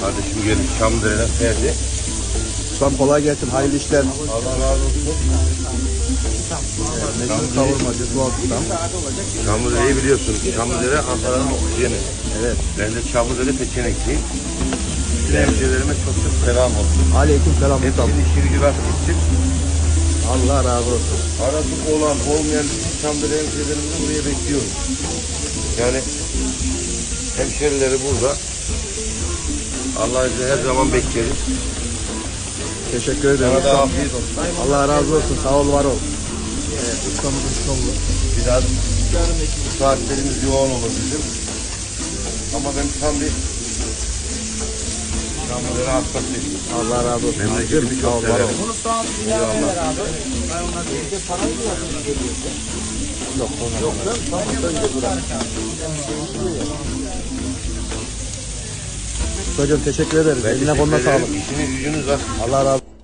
Kardeşim gelip Çamlıdere'den sevdi. Ustam kolay gelsin. Hayırlı işler. Allah razı olsun. Meşhur kavurmacı Suat Ustam. Çamlıdere'yi biliyorsun. Çamlıdere Ankara'nın oksijeni. Evet. Ben de Çamlıdere peçenekliyim. Bütün hemşehrilerime çok çok selam olsun. Aleyküm selam ustam. Hepsinin işi gücü rast gitsin. Allah razı olsun. Arası olan olmayan Çamlıdere hemşehrilerimizi buraya bekliyoruz. Yani hemşehrileri burada. Allah izniyle her zaman bekleriz. Teşekkür ederim Sana da afiyet olsun. Allah razı olsun. Sağ ol var ol. Evet, ustamızın şovu. Biraz saatlerimiz yoğun olur bizim. Ama ben tam bir Çamlıdere hastasıyım. Allah razı olsun. Memleketimi Sağ ol çok var ol. severim. Hocam teşekkür ederiz. Ben Eline koluna sağlık. İşiniz gücünüz var. Allah razı olsun.